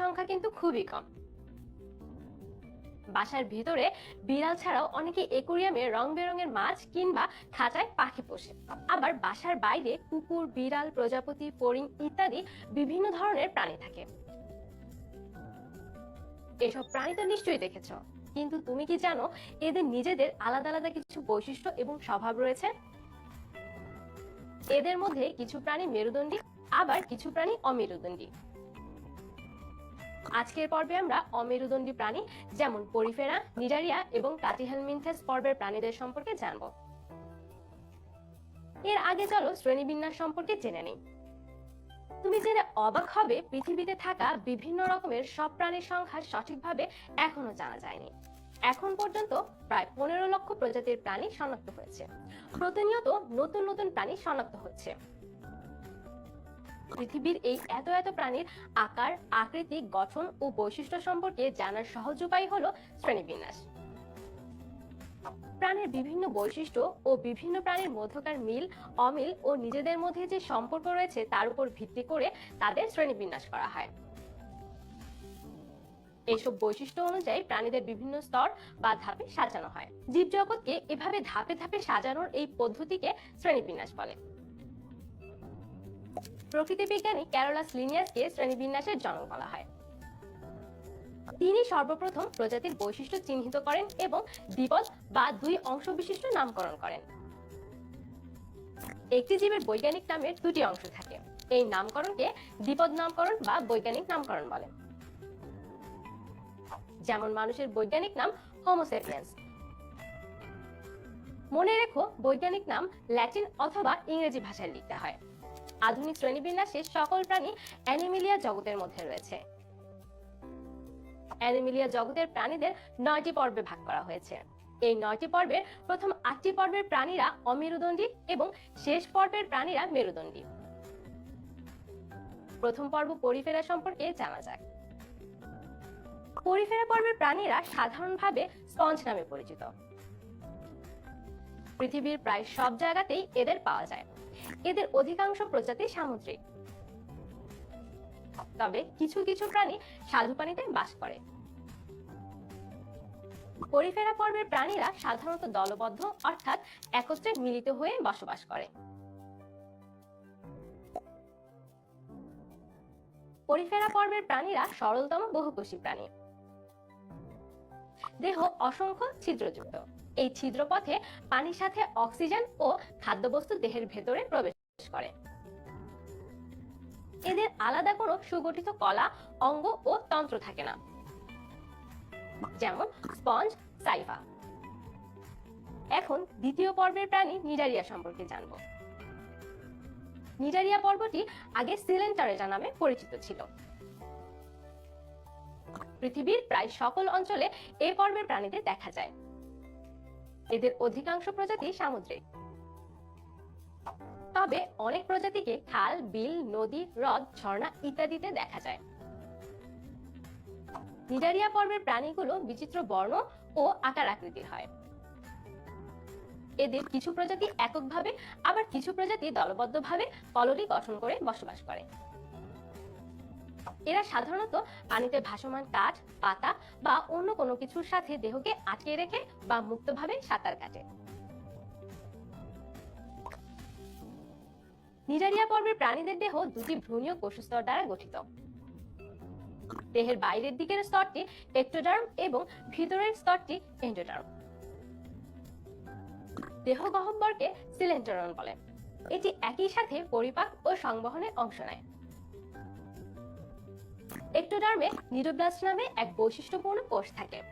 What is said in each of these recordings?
সংখ্যা কিন্তু খুবই কম। বাসার ভিতরে বিড়াল ছাড়াও অনেকে একুরিয়ামে রং বেরঙের মাছ কিংবা খাঁচায় পাখি পোষে। আবার বাসার বাইরে কুকুর, বিড়াল, প্রজাপতি, ফড়িং ইত্যাদি বিভিন্ন ধরনের প্রাণী থাকে। এসব প্রাণী তো নিশ্চয়ই দেখেছ। কিন্তু তুমি কি জানো, এদের নিজেদের আলাদা আলাদা কিছু বৈশিষ্ট্য এবং স্বভাব রয়েছে? এদের মধ্যে কিছু প্রাণী মেরুদণ্ডী, আবার কিছু প্রাণী অমেরুদণ্ডী। আজকের পর্বে আমরা অমেরুদণ্ডী প্রাণী, যেমন পরিফেরা, নিডারিয়া এবং কাটিহেলমিনথেস পর্বের প্রাণীদের সম্পর্কে জানব। এর আগে চলো শ্রেণীবিন্যাস সম্পর্কে জেনে নিই। তুমি জেনে অবাক হবে, পৃথিবীতে থাকা বিভিন্ন রকমের সব প্রাণীর সংখ্যা সঠিকভাবে এখনও জানা যায়নি। এখন পর্যন্ত প্রায় পনেরো লক্ষ প্রজাতির প্রাণী শনাক্ত হয়েছে। প্রতিনিয়ত নতুন নতুন প্রাণী শনাক্ত হচ্ছে। পৃথিবীর এই এত এত প্রাণীর আকার, আকৃতি, গঠন ও বৈশিষ্ট্য সম্পর্কে জানার সহজ উপায় হলো শ্রেণীবিন্যাস। প্রাণীর বিভিন্ন বৈশিষ্ট্য ও বিভিন্ন প্রাণীর মধ্যকার মিল, অমিল ও নিজেদের মধ্যে যে সম্পর্ক রয়েছে তার উপর ভিত্তি করে তাদের শ্রেণীবিন্যাস করা হয়। এইসব বৈশিষ্ট্য অনুযায়ী প্রাণীদের বিভিন্ন স্তর বা ধাপে সাজানো হয়। জীবজগৎকে এভাবে ধাপে ধাপে সাজানোর এই পদ্ধতিকে শ্রেণীবিন্যাস বলে। প্রকৃতি বিজ্ঞানী ক্যারোলাস লিনিয়াসকে শ্রেণীবিন্যাসের জনক বলা হয়। তিনি সর্বপ্রথম প্রজাতির বৈশিষ্ট্য চিহ্নিত করেন এবং দ্বিপদ বা দুই অংশ বিশিষ্ট নামকরণ করেন। একটি জীবের বৈজ্ঞানিক নামের দুটি অংশ থাকে। এই নামকরণকে দ্বিপদ নামকরণ বা বৈজ্ঞানিক নামকরণ বলে। যেমন মানুষের বৈজ্ঞানিক নাম হোমোসেপিয়েন্স মনে রেখো, বৈজ্ঞানিক নাম ল্যাটিন অথবা ইংরেজি ভাষায় লিখতে হয়। আধুনিক শ্রেণীবিন্যাসে সকল প্রাণী অ্যানিমিলিয়া জগতের মধ্যে রয়েছে। অ্যানিমিলিয়া জগতের প্রাণীদের নয়টি পর্বে ভাগ করা হয়েছে। এই নয়টি পর্বের প্রথম আটটি পর্বের প্রাণীরা অমেরুদণ্ডী এবং শেষ পর্বের প্রাণীরা মেরুদণ্ডী। প্রথম পর্ব পরিফেরা সম্পর্কে জানা যাক। পরিফেরা পর্বের প্রাণীরা সাধারণভাবে স্পঞ্জ নামে পরিচিত। পৃথিবীর প্রায় সব জায়গাতেই এদের পাওয়া যায়। এদের অধিকাংশ প্রজাতি সামুদ্রিক। তবে কিছু কিছু প্রাণী স্বাদু পানিতে বাস করে। পরিফেরা পর্বের প্রাণীরা সাধারণত দলবদ্ধ, অর্থাৎ একত্রে মিলিত হয়ে বসবাস করে। পরিফেরা পর্বের প্রাণীরা সরলতম বহুকোষী প্রাণী। দেহ অসংখ্য ছিদ্রযুক্ত। এই ছিদ্রপথে পানির সাথে অক্সিজেন ও খাদ্যবস্তু দেহের ভেতরে প্রবেশ করে। এদের আলাদা কোনো সুগঠিত কলা, অঙ্গ ও তন্ত্র থাকে না। যেমন স্পঞ্জ, সাইফা। এখন দ্বিতীয় পর্বের প্রাণী নিডারিয়া সম্পর্কে জানব। নিডারিয়া পর্বটি আগে সিলেন্টারেজা নামে পরিচিত ছিল। পৃথিবীর প্রায় সকল অঞ্চলে এই পর্বের প্রাণীদের দেখা যায়। এদের অধিকাংশ প্রজাতি সামুদ্রিক। তবে অনেক প্রজাতিকে খাল, বিল, নদী, হ্রদ, ঝর্ণা ইত্যাদিতে দেখা যায়। নিডারিয়া পর্বের প্রাণীগুলো বিচিত্র বর্ণ ও আকার আকৃতির হয়। এদের কিছু প্রজাতি এককভাবে, আবার কিছু প্রজাতি দলবদ্ধভাবে কলোনি গঠন করে বসবাস করে। এরা সাধারণত পানিতে ভাসমান কাঠ, পাতা বা অন্য কোনো কিছুর সাথে দেহকে আটকে রেখে বা মুক্তভাবে সাঁতার কাটে। নিডারিয়া পর্বের প্রাণীদের দেহ দুটি ভ্রূণীয় কোষস্তর দ্বারা গঠিত। দেহের বাইরের দিকের স্তরটি এক্টোডার্ম এবং ভিতরের স্তরটি এন্ডোডার্ম। দেহ গহ্বরকে সিলেন্টারন বলে। এটি একই সাথে পরিপাক ও সংবহনের অংশ নেয়। এক্টোডার্মে নিডোব্লাস্ট নামে এক বৈশিষ্ট্যপূর্ণ কোষ থাকে।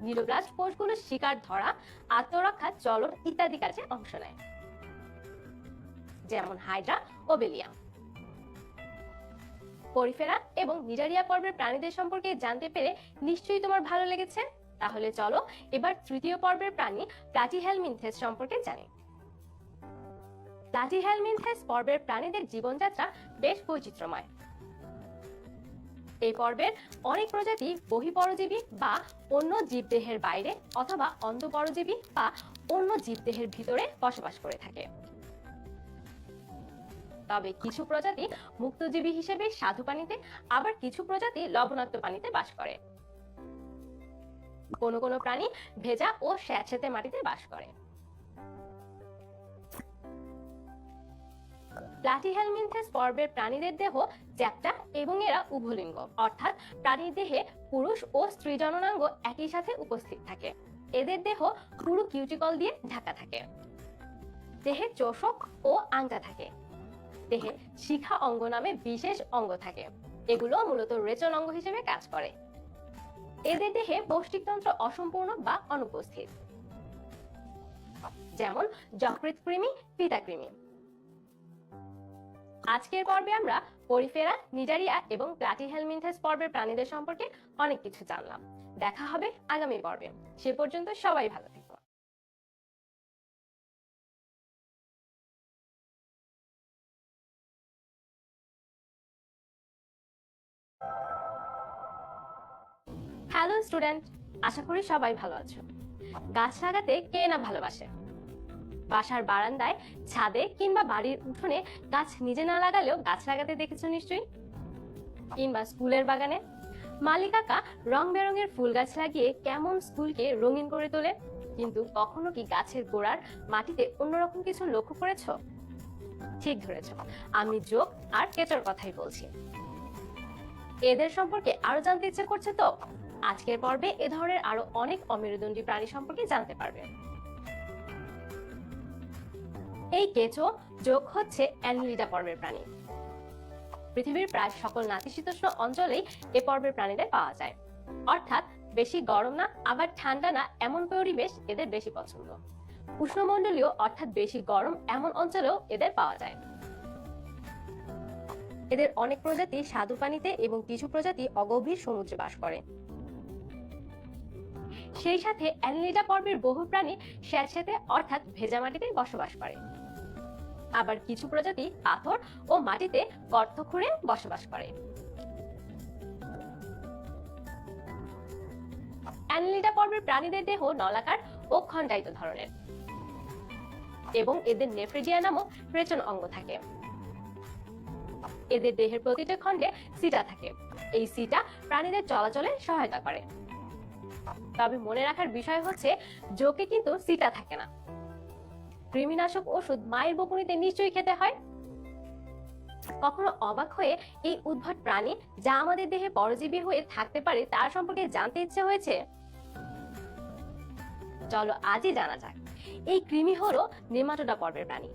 নিডোব্লাস্ট কোষগুলো শিকার ধরা, আত্মরক্ষা, চলন ইত্যাদি কাজে অংশ নেয়। যেমন হাইড্রা ও বেলিয়াম। পরিফেরা এবং নিডারিয়া পর্বের প্রাণীদের সম্পর্কে জানতে পেরে নিশ্চয়ই তোমার ভালো লেগেছে? তাহলে চলো এবার তৃতীয় পর্বের প্রাণী প্লাটিহেলমিনথেস সম্পর্কে জানি। প্লাটিহেলমিনথেস পর্বের প্রাণীদের জীবনযাত্রা বেশ বৈচিত্র্যময়। এই পর্বের অনেক প্রজাতি বহিপরজীবী বা অন্য জীবদেহের বাইরে অথবা অন্তঃপরজীবী বা অন্য জীবদেহের ভিতরে বসবাস করে থাকে। তবে কিছু প্রজাতি মুক্তজীবী হিসেবে স্বাদু পানিতে, আবার কিছু প্রজাতি লবণাক্ত পানিতে বাস করে। কোনো কোনো প্রাণী ভেজা ও স্যাঁতসেঁতে মাটিতে বাস করে। প্লাটিহেলমিনথেস পর্বের প্রাণীদের দেহ চ্যাপ্টা এবং এরা উভলিঙ্গ। অর্থাৎ প্রাণীর দেহে পুরুষ ও স্ত্রী জননাঙ্গ একই সাথে উপস্থিত থাকে। এদের দেহ পুরু কিউটিকল দিয়ে ঢাকা থাকে। দেহে চোষক ও আঙ্গা থাকে। দেহে শিখা অঙ্গ নামে বিশেষ অঙ্গ থাকে। এগুলো মূলত রেচন অঙ্গ হিসেবে কাজ করে। এদের দেহে পৌষ্টিকতন্ত্র অসম্পূর্ণ বা অনুপস্থিত। যেমন যকৃৎ কৃমি পিতা কৃমি আজকের পর্বে আমরা পরিফেরা নিডারিয়া এবং প্লাটি প্লাটিহেলমিনথেস পর্বের প্রাণীদের সম্পর্কে অনেক কিছু জানলাম। দেখা হবে আগামী পর্বে। সে পর্যন্ত সবাই ভালো থেকো। হ্যালো স্টুডেন্ট, আশা করি সবাই ভালো আছো। গাছ লাগাতে কে না ভালোবাসে? বাসার বারান্দায়, ছাদে কিংবা বাড়ির উঠোনে গাছ নিজে না লাগালেও গাছ লাগাতে দেখেছ নিশ্চয়ই? কিংবা স্কুলের বাগানে? মালিকাকা রং বেরঙের ফুল গাছ লাগিয়ে কেমন স্কুলকে রঙিন করে তোলে? কিন্তু কখনো কি গাছের গোড়ার মাটিতে অন্যরকম কিছু লক্ষ্য করেছ? ঠিক ধরেছ। আমি যোগ আর কেচর কথাই বলছি। এদের সম্পর্কে আরও জানতে ইচ্ছে করছে তো? আজকের পর্বে এ ধরনের আরও অনেক অমেরুদণ্ডী প্রাণী সম্পর্কে জানতে পারবে। এই কেঁচো যোগ হচ্ছে অ্যানিলিডা পর্বের প্রাণী। পৃথিবীর প্রায় সকল নাতিশীতোষ্ণ অঞ্চলেই এ পর্বের প্রাণীদের পাওয়া যায়। অর্থাৎ বেশি গরম না, আবার ঠান্ডা না, এমন পরিবেশ এদের বেশি পছন্দ। উষ্ণমণ্ডলীয় অর্থাৎ বেশি গরম, এমন অঞ্চলেও এদের পাওয়া যায়। এদের অনেক প্রজাতি স্বাদু পানিতে এবং কিছু প্রজাতি অগভীর সমুদ্রে বাস করে। সেই সাথে অ্যানিলিডা পর্বের বহু প্রাণী স্যাঁতস্যাঁতে অর্থাৎ ভেজা মাটিতে বসবাস করে। আবার কিছু প্রজাতি পাথর ও মাটিতে গর্ত খুঁড়ে বসবাস করে। অ্যানিলিডা পর্বের প্রাণীদের দেহ নলাকার ও খণ্ডায়িত ধরনের এবং এদের নেফ্রিডিয়া নামক রেচন অঙ্গ থাকে। এদের দেহের প্রতিটা খণ্ডে সিটা থাকে। এই সিটা প্রাণীদের চলাচলে সহায়তা করে। তবে মনে রাখার বিষয় হচ্ছে জোকে কিন্তু সিটা থাকে না। কৃমিনাশক ওষুধ মায়ের বকুনিতে নিশ্চয়ই খেতে হয়? কখনো অবাক হয়ে এই উদ্ভট প্রাণী যা আমাদের দেহে পরজীবী হয়ে থাকতে পারে তার সম্পর্কে জানতে ইচ্ছে হয়েছে? চলো আজই জানা যাক। এই কৃমি হলো নেমাটোডা পর্বের প্রাণী।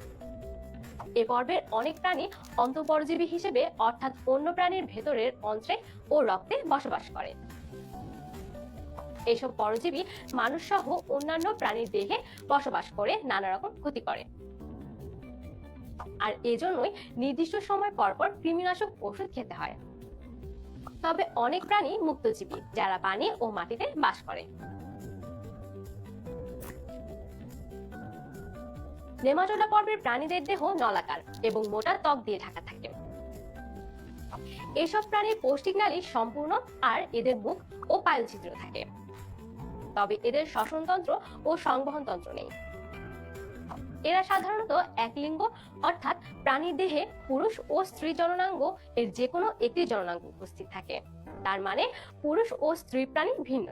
এ পর্বের অনেক প্রাণী অন্তঃপরজীবী হিসেবে, অর্থাৎ অন্য প্রাণীর ভেতরের অন্ত্রে ও রক্তে বসবাস করে। এইসব পরজীবী মানুষ সহ অন্যান্য প্রাণীর দেহে বসবাস করে নানা রকম ক্ষতি করে। আর এজন্যই নির্দিষ্ট সময় পর পর কৃমিনাশক ওষুধ খেতে হয়। তবে অনেক প্রাণী মুক্তজীবী, যারা পানি ও মাটিতে বাস করে। নেমাটোডা পর্বের প্রাণীদের দেহ নলাকার এবং মোটা ত্বক দিয়ে ঢাকা থাকে। এসব প্রাণীর পৌষ্টিক নালী সম্পূর্ণ আর এদের মুখ ও পায়ুচিত্র থাকে। তবে এদের শ্বসনতন্ত্র ও সংবহন তন্ত্র নেই। এরা সাধারণত এক লিঙ্গ অর্থাৎ প্রাণীর দেহে পুরুষ ও স্ত্রী জননাঙ্গ এর যে কোনো একটি জননাঙ্গ উপস্থিত থাকে। তার মানে পুরুষ ও স্ত্রী প্রাণী ভিন্ন।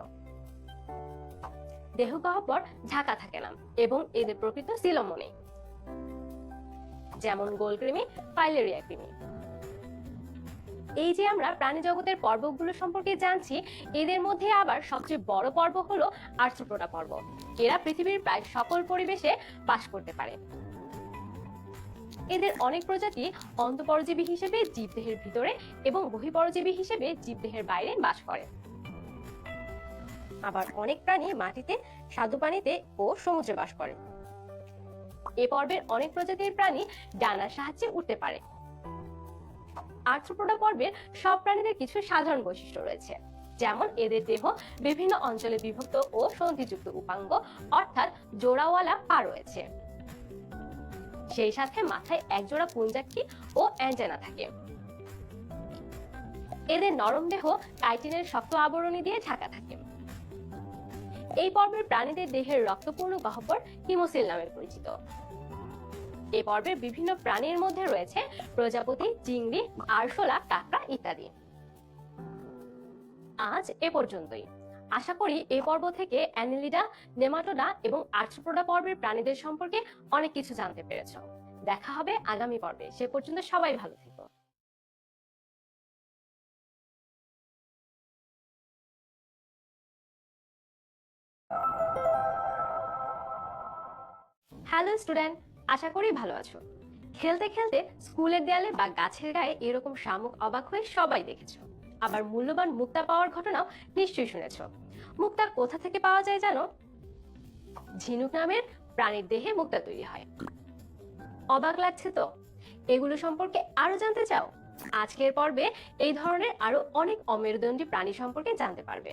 দেহ গহ্বর ঝাঁকা থাকে না এবং এদের প্রকৃত সিলম্ব নেই। যেমন গোলকৃমি ফাইলেরিয়া কৃমি এই যে আমরা প্রাণী জগতের পর্বগুলো সম্পর্কে জানছি, এদের মধ্যে আবার সবচেয়ে বড় পর্ব হলো আর্থ্রোপোডা পর্ব। এরা পৃথিবীর প্রায় সকল পরিবেশে বাস করতে পারে। এদের অনেক প্রজাতি অন্তঃপরজীবী হিসেবে জীবদেহের ভিতরে এবং বহিঃপরজীবী হিসেবে জীবদেহের বাইরে বাস করে। আবার অনেক প্রাণী মাটিতে, স্বাদু পানিতে ও সমুদ্রে বাস করে। এ পর্বের অনেক প্রজাতির প্রাণী ডানার সাহায্যে উঠতে পারে। আর্থ্রোপোডা পর্বের সব প্রাণীদের কিছু সাধারণ বৈশিষ্ট্য রয়েছে। যেমন এদের দেহ বিভিন্ন অঞ্চলে বিভক্ত ও সন্ধিযুক্ত উপাঙ্গ, অর্থাৎ জোড়াওয়ালা পা রয়েছে। সেই সাথে মাথায় একজোড়া পুঞ্জাক্ষী ও অ্যান্টেনা থাকে। এদের নরম দেহ কাইটিনের শক্ত আবরণী দিয়ে ঢাকা থাকে। এই পর্বের প্রাণীদের দেহের রক্তপূর্ণ গহ্বর হিমোসিল নামে পরিচিত। এই পর্বের বিভিন্ন প্রাণীর মধ্যে রয়েছে প্রজাপতি, চিংড়ি, আরশোলা, কাঁকড়া ইত্যাদি। আজ এ পর্যন্তই। আশা করি এই পর্ব থেকে অ্যানিলিডা, নেমাটোডা এবং আর্থ্রোপোডা পর্বের প্রাণীদের সম্পর্কে অনেক কিছু জানতে পেরেছ। দেখা হবে আগামী পর্বে। সে পর্যন্ত সবাই ভালো থেকো। হ্যালো স্টুডেন্ট আশা করি ভালো আছো। খেলতে খেলতে স্কুলের দেয়ালে বা গাছের গায়ে এরকম শামুক অবাক হয়ে সবাই দেখেছ। আবার মূল্যবান মুক্তা পাওয়ার ঘটনাও নিশ্চয়ই শুনেছ। মুক্তা কোথা থেকে পাওয়া যায় জানো? ঝিনুক নামের প্রাণীর দেহে মুক্তা তৈরি হয়। অবাক লাগছে তো? এগুলো সম্পর্কে আরও জানতে চাও? আজকের পর্বে এই ধরনের আরও অনেক অমেরুদণ্ডী প্রাণী সম্পর্কে জানতে পারবে।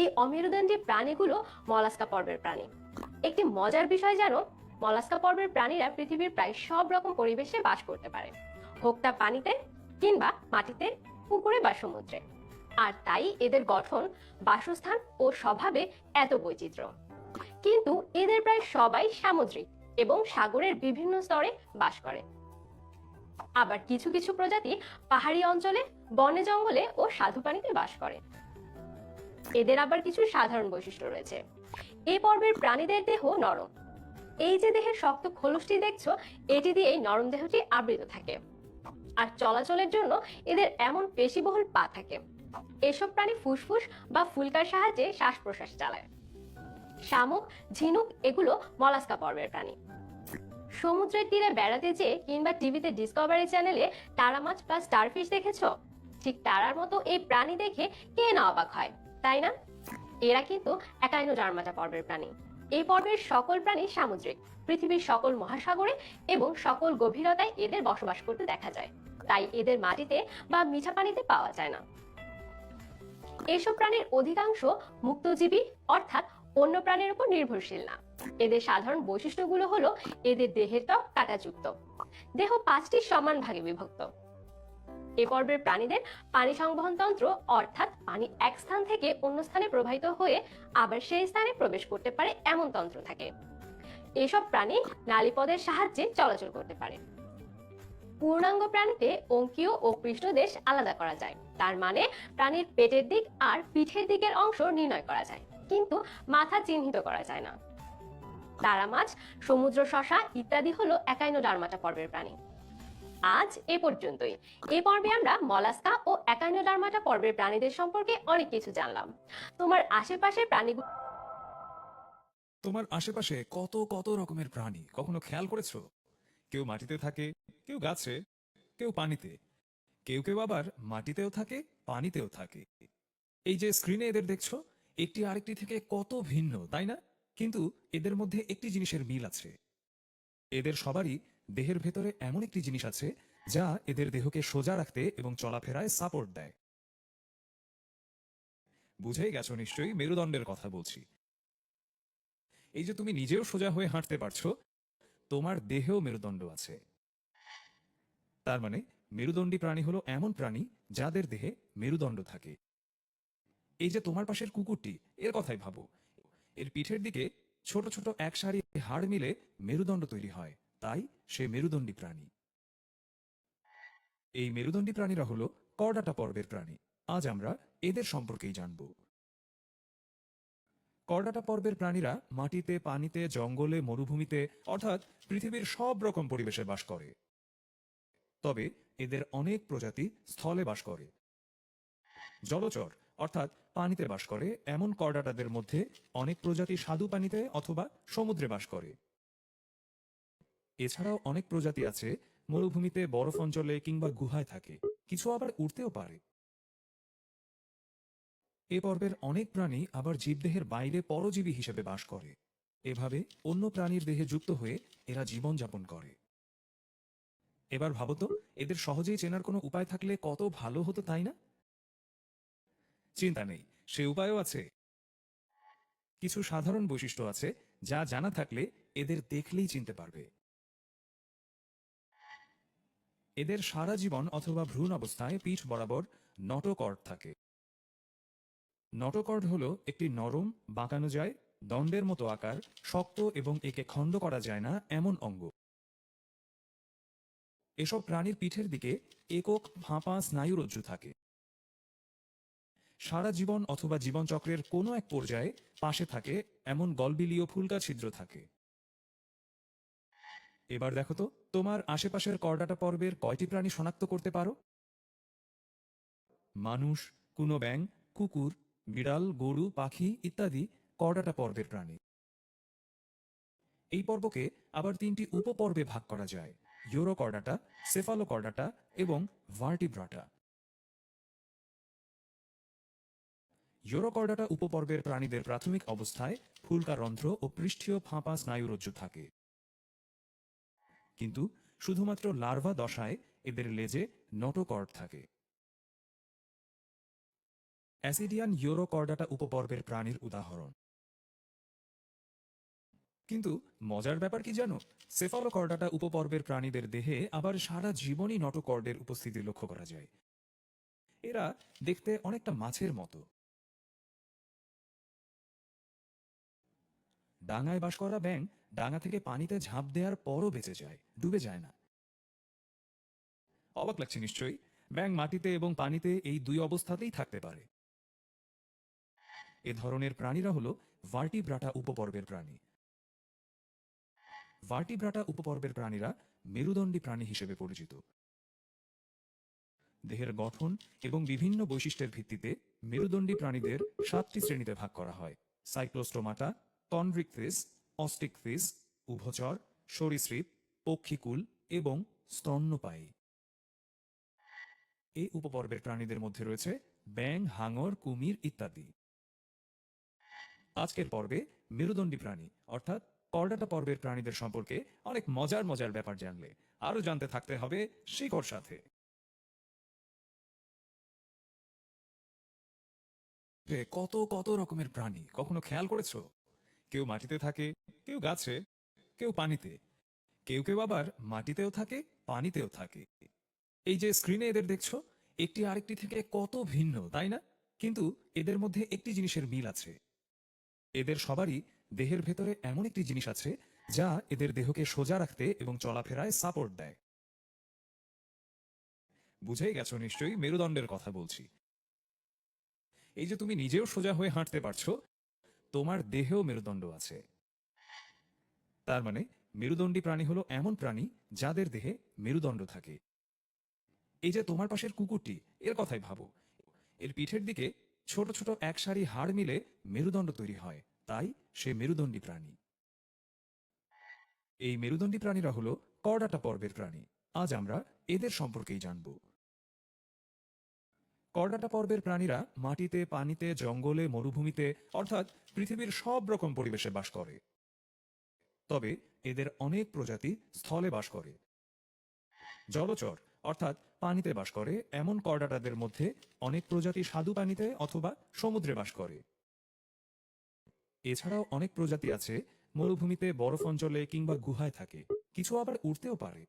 এই অমেরুদণ্ডী প্রাণীগুলো মলাস্কা পর্বের প্রাণী। একটি মজার বিষয় জানো? মলাস্কা পর্বের প্রাণীরা পৃথিবীর প্রায় সব রকম পরিবেশে বাস করতে পারে। হোক তা পানিতে কিংবা মাটিতে, পুকুরে বা সমুদ্রে। আর তাই এদের গঠন, বাসস্থান ও স্বভাবে এত বৈচিত্র্য। কিন্তু এদের প্রায় সবাই সামুদ্রিক এবং সাগরের বিভিন্ন স্তরে বাস করে। আবার কিছু কিছু প্রজাতি পাহাড়ি অঞ্চলে, বনে জঙ্গলে ও সাধু পানিতে বাস করে। এদের আবার কিছু সাধারণ বৈশিষ্ট্য রয়েছে। এ পর্বের প্রাণীদের দেহ নরম এই যে দেহের শক্ত খোলসটি দেখছ, এটি দিয়ে এই নরম দেহটি আবৃত থাকে। আর চলাচলের জন্য এদের এমন পেশিবহুল পা থাকে। এসব প্রাণী ফুসফুস বা ফুলকার সাহায্যে শ্বাস প্রশ্বাস চালায়। শামুক, ঝিনুক এগুলো মলাস্কা পর্বের প্রাণী। সমুদ্রের তীরে বেড়াতে যেয়ে কিংবা টিভিতে ডিসকভারি চ্যানেলে তারা মাছ বা স্টারফিশ দেখেছ? ঠিক তারার মতো এই প্রাণী দেখে কে না অবাক হয়, তাই না? এরা কিন্তু একাইনোডার্মাটা পর্বের প্রাণী। এই পর্বের সকল প্রাণী সামুদ্রিক, পৃথিবীর সকল মহাসাগরে এবং সকল গভীরতায় এদের বসবাস করতে দেখা যায়। তাই এদের মাটিতে বা মিঠা পানিতে পাওয়া যায় না। এসব প্রাণীর অধিকাংশ মুক্তজীবী, অর্থাৎ অন্য প্রাণীর উপর নির্ভরশীল না। এদের সাধারণ বৈশিষ্ট্যগুলো হলো এদের দেহের ত্বক কাঁটাযুক্ত। দেহ পাঁচটি সমান ভাগে বিভক্ত। এ পর্বের প্রাণীদের পানি সংবহন তন্ত্র অর্থাৎ পানি এক স্থান থেকে অন্য স্থানে প্রবাহিত হয়ে আবার সেই স্থানে প্রবেশ করতে পারে এমন তন্ত্র থাকে। এসব প্রাণী নালীপদের সাহায্যে চলাচল করতে পারে। পূর্ণাঙ্গ প্রাণীতে অঙ্কীয় ও পৃষ্ঠদেশ আলাদা করা যায়। তার মানে প্রাণীর পেটের দিক আর পিঠের দিকের অংশ নির্ণয় করা যায়, কিন্তু মাথা চিহ্নিত করা যায় না। তারা মাছ, সমুদ্র শশা ইত্যাদি হলো একাইনোডার্মাটা পর্বের প্রাণী। আজ এ পর্যন্তই। এই পর্বে আমরা মলাস্কা ও একাইনোডার্মাটা পর্বের প্রাণীদের সম্পর্কে অনেক কিছু জানলাম। তোমার আশেপাশে প্রাণীগুলো তোমার আশেপাশে কত কত রকমের প্রাণী? কখনো খেয়াল করেছ? কেউ মাটিতে থাকে, কেউ গাছে, কেউ পানিতে। কেউ কেউ আবার মাটিতেও থাকে, পানিতেও থাকে। এই যে স্ক্রিনে এদের দেখছ, একটি আরেকটি থেকে কত ভিন্ন, তাই না? কিন্তু এদের মধ্যে একটি জিনিসের মিল আছে। এদের সবারই দেহের ভেতরে এমন একটি জিনিস আছে যা এদের দেহকে সোজা রাখতে এবং চলাফেরায় সাপোর্ট দেয়। বুঝেই গেছো নিশ্চয়ই মেরুদণ্ডের কথা বলছি। এই যে তুমি নিজেও সোজা হয়ে হাঁটতে পারছ, তোমার দেহেও মেরুদণ্ড আছে। তার মানে মেরুদণ্ডী প্রাণী হলো এমন প্রাণী যাদের দেহে মেরুদণ্ড থাকে। এই যে তোমার পাশের কুকুরটি, এর কথাই ভাবো। এর পিঠের দিকে ছোট ছোট এক সারি হাড় মিলে মেরুদণ্ড তৈরি হয়। তাই সে মেরুদণ্ডী প্রাণী। এই মেরুদণ্ডী প্রাণীরা হলো করডাটা পর্বের প্রাণী। আজ আমরা এদের সম্পর্কেই জানব। করডাটা পর্বের প্রাণীরা মাটিতে, পানিতে, জঙ্গলে, মরুভূমিতে, অর্থাৎ পৃথিবীর সব রকম পরিবেশে বাস করে। তবে এদের অনেক প্রজাতি স্থলে বাস করে। জলচর, অর্থাৎ পানিতে বাস করে, এমন করডাটাদের মধ্যে অনেক প্রজাতি স্বাদু পানিতে অথবা সমুদ্রে বাস করে। এছাড়াও অনেক প্রজাতি আছে, মরুভূমিতে বরফ অঞ্চলে কিংবা গুহায় থাকে, কিছু আবার উড়তেও পারে। এ পর্বের অনেক প্রাণী আবার জীবদেহের বাইরে পরজীবী হিসেবে বাস করে। এভাবে অন্য প্রাণীর দেহে যুক্ত হয়ে এরা জীবনযাপন করে। এবার ভাবো তো, এদের সহজেই চেনার কোনো উপায় থাকলে কত ভালো হতো তাই না? চিন্তা নেই, সে উপায়ও আছে। কিছু সাধারণ বৈশিষ্ট্য আছে, যা জানা থাকলে এদের দেখলেই চিনতে পারবে। এদের সারা জীবন অথবা ভ্রূণ অবস্থায় পিঠ বরাবর নটোকর্ড থাকে। নটোকর্ড হলো একটি নরম, বাঁকানো যায়, দণ্ডের মতো আকার, শক্ত এবং একে খণ্ড করা যায় না এমন অঙ্গ। এসব প্রাণীর পিঠের দিকে একক ফাঁপা স্নায়ুরজ্জু থাকে। সারা জীবন অথবা জীবনচক্রের কোনো এক পর্যায়ে পাশে থাকে এমন গলবিলীয় ফুলকা ছিদ্র থাকে। এবার দেখো তো, তোমার আশেপাশের করডাটা পর্বের কয়টি প্রাণী শনাক্ত করতে পারো? মানুষ কুনো ব্যাং কুকুর, বিড়াল, গরু, পাখি ইত্যাদি করডাটা পর্বের প্রাণী। এই পর্বকে আবার তিনটি উপপর্বে ভাগ করা যায় ইউরো ইউরোকর্ডাটা, সেফালোকর্ডাটা এবং ভার্টিব্রাটা। ইউরোকর্ডাটা উপপর্বের প্রাণীদের প্রাথমিক অবস্থায় ফুলকা রন্ধ্র ও পৃষ্ঠীয় ফাঁপা স্নায়ুরজ্জু থাকে। কিন্তু শুধুমাত্র লার্ভা দশায় এদের লেজে নটোকর্ড থাকে। অ্যাসিডিয়ান ইউরোকর্ডাটা উপপর্বের প্রাণীর উদাহরণ। কিন্তু মজার ব্যাপার কি জানো? সেফালোকর্ডাটা উপপর্বের প্রাণীদের দেহে আবার সারা জীবনই নটোকর্ডের উপস্থিতি লক্ষ্য করা যায়। এরা দেখতে অনেকটা মাছের মতো। ডাঙায় বাস করা ব্যাং ডাঙা থেকে পানিতে ঝাঁপ দেওয়ার পরও বেঁচে যায়, ডুবে যায় না। অবাক লাগছে নিশ্চয়ই। ব্যাং মাটিতে এবং পানিতে এই দুই অবস্থাতেই থাকতে পারে। এ ধরনের প্রাণীরা হল ভার্টিব্রাটা উপপর্বের প্রাণী। ভার্টিব্রাটা উপপর্বের প্রাণীরা মেরুদণ্ডী প্রাণী হিসেবে পরিচিত। দেহের গঠন এবং বিভিন্ন বৈশিষ্ট্যের ভিত্তিতে মেরুদণ্ডী প্রাণীদের সাতটি শ্রেণীতে ভাগ করা হয়। সাইক্লোস্টোমাটা কনড্রিকথিস অস্টিকথিস উভচর, সরীসৃপ, পক্ষীকুল এবং স্তন্যপায়ী। এই উপপর্বের প্রাণীদের মধ্যে রয়েছে ব্যাং হাঙর, কুমির ইত্যাদি। আজকের পর্বে মেরুদণ্ডী প্রাণী, অর্থাৎ করডাটা পর্বের প্রাণীদের সম্পর্কে অনেক মজার মজার ব্যাপার জানলে আরও জানতে থাকতে হবে শিকড় সাথে। কত কত রকমের প্রাণী, কখনো খেয়াল করেছ? কেউ মাটিতে থাকে, কেউ গাছে, কেউ পানিতে। কেউ কেউ আবার মাটিতেও থাকে, পানিতেও থাকে। এই যে স্ক্রিনে এদের দেখছ, একটি আরেকটি থেকে কত ভিন্ন, তাই না? কিন্তু এদের মধ্যে একটি জিনিসের মিল আছে। এদের সবারই দেহের ভেতরে এমন একটি জিনিস আছে, যা এদের দেহকে সোজা রাখতে এবং চলাফেরায় সাপোর্ট দেয়। বুঝেই গেছো নিশ্চয়ই, মেরুদণ্ডের কথা বলছি। এই যে তুমি নিজেও সোজা হয়ে হাঁটতে পারছ তোমার দেহেও মেরুদণ্ড আছে। তার মানে মেরুদণ্ডী প্রাণী হলো এমন প্রাণী যাদের দেহে মেরুদণ্ড থাকে। এই যে তোমার পাশের কুকুরটি, এর কথাই ভাবো। এর পিঠের দিকে ছোট ছোট এক সারি হাড় মিলে মেরুদণ্ড তৈরি হয়, তাই সে মেরুদণ্ডী প্রাণী। এই মেরুদণ্ডী প্রাণীরা হলো করডাটা পর্বের প্রাণী। আজ আমরা এদের সম্পর্কেই জানব। করডাটা পর্বের প্রাণীরা মাটিতে, পানিতে, জঙ্গলে, মরুভূমিতে, অর্থাৎ পৃথিবীর সব রকম পরিবেশে বাস করে। তবে এদের অনেক প্রজাতি স্থলে বাস করে। জলচর, অর্থাৎ পানিতে বাস করে, এমন করডাটাদের মধ্যে অনেক প্রজাতি স্বাদু পানিতে অথবা সমুদ্রে বাস করে। এছাড়াও অনেক প্রজাতি আছে মরুভূমিতে বরফ অঞ্চলে কিংবা গুহায় থাকে। কিছু আবার উড়তেও পারে।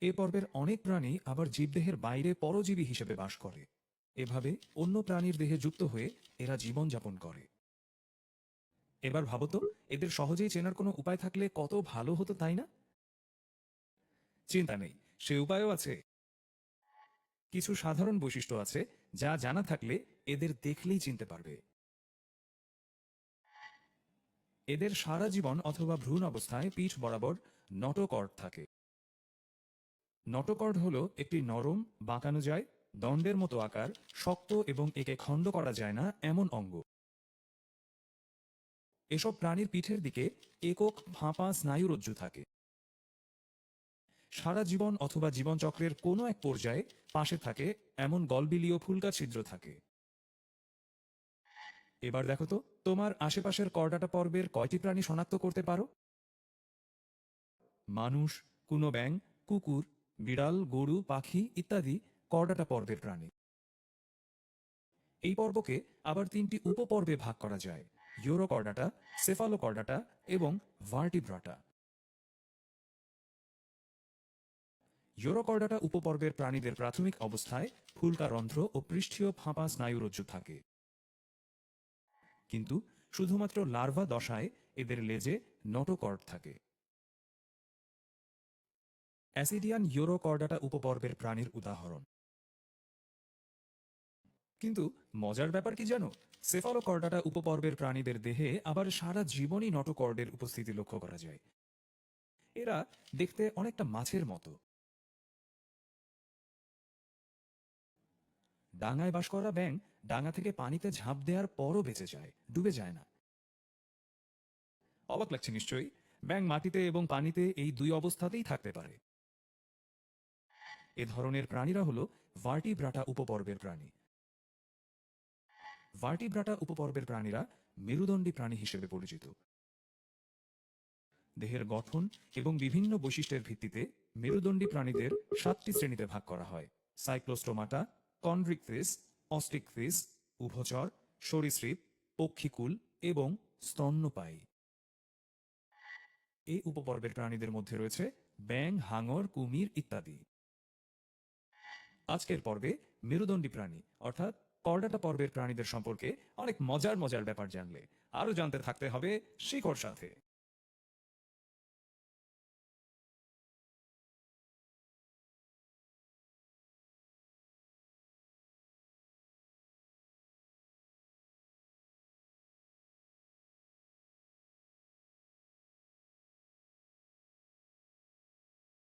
এ পর্বের অনেক প্রাণী আবার জীবদেহের বাইরে পরজীবী হিসেবে বাস করে। এভাবে অন্য প্রাণীর দেহে যুক্ত হয়ে এরা জীবন যাপন করে। এবার ভাবো তো, এদের সহজেই চেনার কোনো উপায় থাকলে কত ভালো হতো, তাই না? চিন্তা নেই, সে উপায়ও আছে। কিছু সাধারণ বৈশিষ্ট্য আছে, যা জানা থাকলে এদের দেখলেই চিনতে পারবে। এদের সারা জীবন অথবা ভ্রূণ অবস্থায় পিঠ বরাবর নটোকর্ড থাকে। নটোকর্ড হল একটি নরম, বাঁকানো যায়, দণ্ডের মতো আকার, শক্ত এবং একে খণ্ড করা যায় না, এমন অঙ্গ। এসব প্রাণীর পিঠের দিকে একক ফাঁপা স্নায়ুরজ্জু থাকে। সারা জীবন অথবা জীবনচক্রের কোনো এক পর্যায়ে পাশে থাকে এমন গলবিলীয় ফুলকা ছিদ্র থাকে। এবার দেখো তো, তোমার আশেপাশের করডাটা পর্বের কয়টি প্রাণী শনাক্ত করতে পারো? মানুষ, কুনো ব্যাং কুকুর বিড়াল, গরু, পাখি ইত্যাদি করডাটা পর্বের প্রাণী। এই পর্বকে আবার তিনটি উপপর্বে ভাগ করা যায় ইউরোকর্ডাটা সেফালোকর্ডাটা এবং ভার্টিব্রাটা। ইউরোকর্ডাটা উপপর্বের প্রাণীদের প্রাথমিক অবস্থায় ফুলকা রন্ধ্র ও পৃষ্ঠীয় ফাঁপা স্নায়ুরজ্জু থাকে। কিন্তু শুধুমাত্র লার্ভা দশায় এদের লেজে নটোকর্ড থাকে। অ্যাসিডিয়ান ইউরোকর্ডাটা উপপর্বের প্রাণীর উদাহরণ। কিন্তু মজার ব্যাপার কি জানো? সেফালোকর্ডাটা উপপর্বের প্রাণীদের দেহে আবার সারা জীবনই নটোকর্ডের উপস্থিতি লক্ষ্য করা যায়। এরা দেখতে অনেকটা মাছের মতো। ডাঙায় বাস করা ব্যাং ডাঙা থেকে পানিতে ঝাঁপ দেওয়ার পরও বেঁচে যায়, ডুবে যায় না। অবাক লাগছে নিশ্চয়ই? ব্যাং মাটিতে এবং পানিতে এই দুই অবস্থাতেই থাকতে পারে। এ ধরনের প্রাণীরা হল ভার্টিব্রাটা উপপর্বের প্রাণী। ভার্টিব্রাটা উপপর্বের প্রাণীরা মেরুদণ্ডী প্রাণী হিসেবে পরিচিত। দেহের গঠন এবং বিভিন্ন বৈশিষ্ট্যের ভিত্তিতে মেরুদণ্ডী প্রাণীদের সাতটি শ্রেণীতে ভাগ করা হয়। সাইক্লোস্টোমাটা কন্ড্রিকথিস অস্টিকথিস উভচর, সরীসৃপ, পক্ষিকুল এবং স্তন্যপায়ী। এই উপপর্বের প্রাণীদের মধ্যে রয়েছে ব্যাং হাঙর, কুমির ইত্যাদি। আজকের পর্বে মেরুদণ্ডী প্রাণী, অর্থাৎ করডাটা পর্বের প্রাণীদের সম্পর্কে অনেক মজার মজার ব্যাপার জানলে আরও জানতে থাকতে হবে শিকড় সাথে।